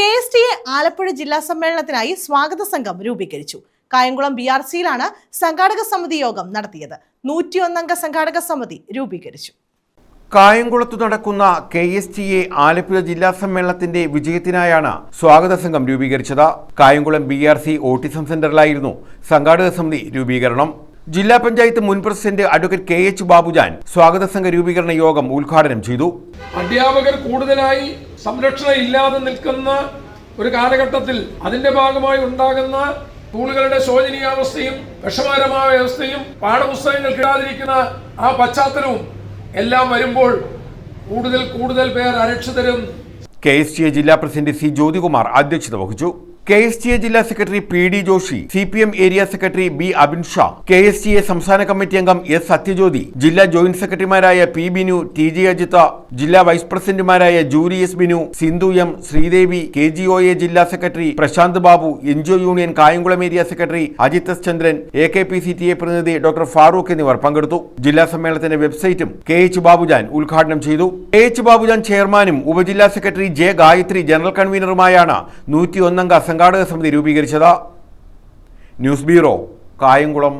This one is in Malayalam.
K S T A Alappuzha ജില്ലാ സമ്മേളനത്തിനായി സ്വാഗത സംഘം രൂപീകരിച്ചു. കായംകുളം ബി ആർ സിയിലാണ് സംഘാടക സമിതി യോഗം നടത്തിയത്. നൂറ്റിയൊന്നംഗ സംഘാടക സമിതി രൂപീകരിച്ചു. കായംകുളത്ത് നടക്കുന്ന K S T A Alappuzha ജില്ലാ സമ്മേളനത്തിന്റെ വിജയത്തിനായാണ് സ്വാഗത സംഘം രൂപീകരിച്ചത്. Kayamkulam B R C autism സെന്ററിലായിരുന്നു സംഘാടക സമിതി രൂപീകരണം. ജില്ലാ പഞ്ചായത്ത് മുൻ president advocate K H Babujan സ്വാഗത സംഘ രൂപീകരണ യോഗം ഉദ്ഘാടനം ചെയ്തു. അധ്യാപകർ കൂടുതലായി സംരക്ഷണം ഇല്ലാതെ നിൽക്കുന്ന ഒരു കാലഘട്ടത്തിൽ അതിന്റെ ഭാഗമായി ഉണ്ടാകുന്ന സ്കൂളുകളുടെ ശോചനീയാവസ്ഥയും വിഷമകരമായ അവസ്ഥയും പാഠപുസ്തകങ്ങൾ കിട്ടാതിരിക്കുന്ന ആ പശ്ചാത്തലവും എല്ലാം വരുമ്പോൾ കൂടുതൽ കൂടുതൽ പേർ അരക്ഷിതരും കെ എസ് ടി എ ജില്ലാ പ്രസിഡന്റ് സി ജ്യോതികുമാർ അധ്യക്ഷത വഹിച്ചു. കെ എസ് ടി എ ജില്ലാ secretary P D Joshy C P M area secretary B Abin Shah K S T A സംസ്ഥാന കമ്മിറ്റി അംഗം എസ് സത്യജ്യോതി ജില്ലാ ജോയിന്റ് സെക്രട്ടറിമാരായ P Binu T G Ajitha ജില്ലാ വൈസ് പ്രസിഡന്റുമാരായ Julie S Binu Sindhu M Sreedevi K G O A ജില്ലാ secretary Prasanth Babu N G O union Kayamkulam area secretary Ajith S Chandran A K P C T A പ്രതിനിധി ഡോക്ടർ ഫാറൂഖ് എന്നിവർ പങ്കെടുത്തു. ജില്ലാ സമ്മേളനത്തിന്റെ വെബ്സൈറ്റും കെ എച്ച് ബാബുജാൻ ഉദ്ഘാടനം ചെയ്തു. കെ എച്ച് ബാബുജാൻ ചെയർമാനും ഉപജില്ലാ സെക്രട്ടറി ജെ ഗായത്രി ജനറൽ കൺവീനറുമായാണ് നൂറ്റിയൊന്നംഗ സംഘാടക സമിതി രൂപീകരിച്ചത് ന്യൂസ് ബ്യൂറോ കായംകുളം.